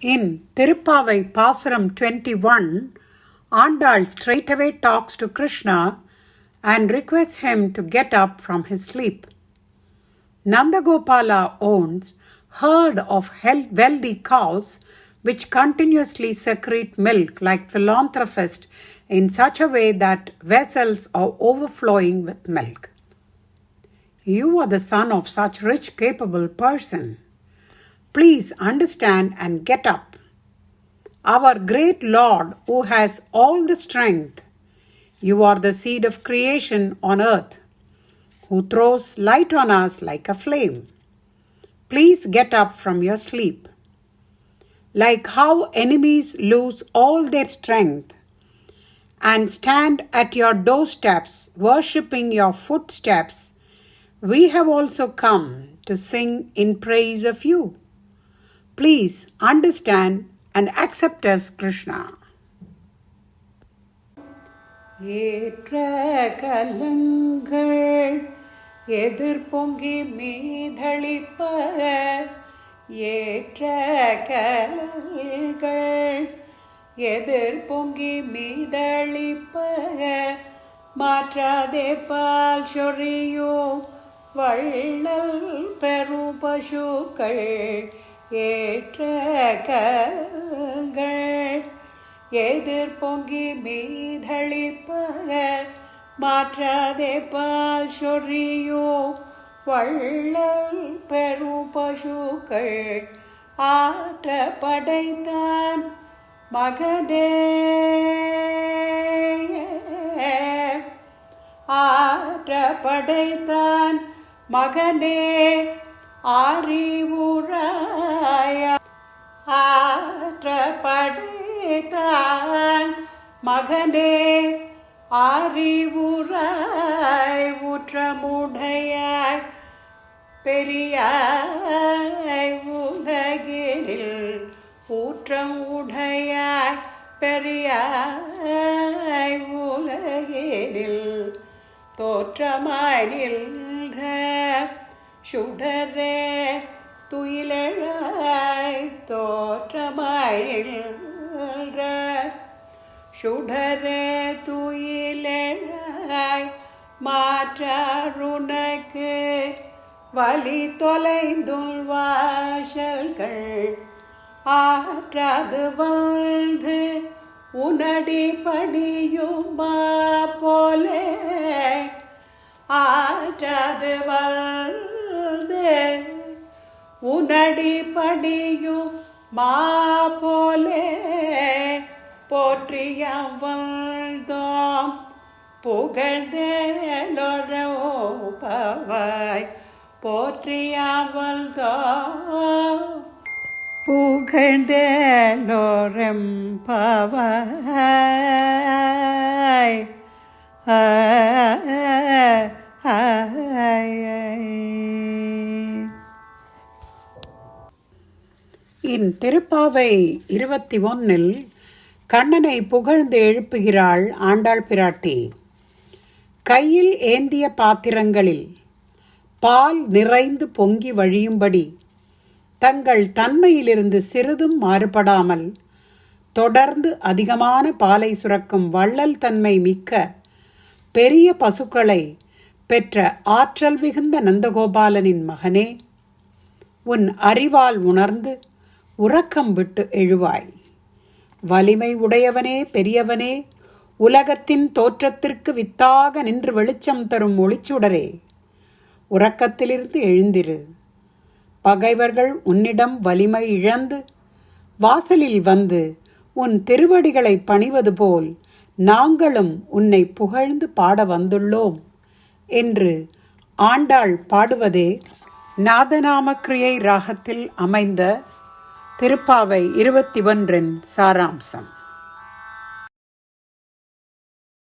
In Tirupavai Pasuram 21, Andal straightaway talks to Krishna and requests him to get up from his sleep. Nandagopala owns herd of wealthy cows which continuously secrete milk like philanthropist in such a way that vessels are overflowing with milk. You are the son of such rich capable person. Please understand and get up. Our great Lord who has all the strength, you are the seed of creation on earth, who throws light on us like a flame. Please get up from your sleep. Like how enemies lose all their strength and stand at your doorsteps, worshipping your footsteps, we have also come to sing in praise of you. Please understand and accept as Krishna ஏற்ற கலங்கள் எதிர்பொங்கி மீதளிப்ப ஏற்ற கலங்கள் எதிர்பொங்கி மீதளிப்ப மாற்றாதே பால் சொறியோ வள்ளல் பெரும் பசுக்கள். ஏற்ற எதிர் பொங்கி மீதளிப்பக மாற்றாதே பால் சொறியோ. வள்ளல் பெரும் பசுக்கள் ஆற்ற படைத்தான் மகனே. ஆற்ற படைத்தான் மகனே. அறிவுராய ஆற்ற மகனே அறிவுரை ஊற்றமுடையாய் பெரியாய் உலகினில் ஊற்றம் உடையாய் பெரியாய் உலகினில் தோற்றமாய் நின்ற சுடரே துயிலழாய் தோற்றமாய் சுடரே துயிலழாய் மாற்றாருனக்கு வலி தொலைந்துள் வாசல்கள். ஆற்றாது வாழ்ந்து உனடி படியுமா போலே. ஆற்றாது வாழ் உனடி படியும் மா போலே போற்றியம் வாழ்ந்தோம் புகழ்ந்தேலொரோ பவாய் போற்றியம் வாழ்ந்தோம் ஆ இன் திருப்பாவை இருபத்தி ஒன்னில் கண்ணனை புகழ்ந்து எழுப்புகிறாள் ஆண்டாள் பிராட்டி. கையில் ஏந்திய பாத்திரங்களில் பால் நிறைந்து பொங்கி வழியும்படி தங்கள் தன்மையிலிருந்து சிறிதும் மாறுபடாமல் தொடர்ந்து அதிகமான பாலை சுரக்கும் வள்ளல் தன்மை மிக்க பெரிய பசுக்களை பெற்ற ஆற்றல் மிகுந்த நந்தகோபாலனின் மகனே உன் அறிவால் உணர்ந்து உறக்கம் விட்டு எழுவாய். வலிமை உடையவனே பெரியவனே உலகத்தின் தோற்றத்திற்கு வித்தாக நின்று வெளிச்சம் தரும் ஒளிச்சுடரே உறக்கத்திலிருந்து எழுந்திரு. பகைவர்கள் உன்னிடம் வலிமை இழந்து வாசலில் வந்து உன் திருவடிகளை பணிவது போல் நாங்களும் உன்னை புகழ்ந்து பாட வந்துள்ளோம் என்று ஆண்டாள் பாடுவதே நாதநாமக்கிரியை ராகத்தில் அமைந்த திருப்பாவை இருபத்தி ஒன்றின் சாராம்சம்.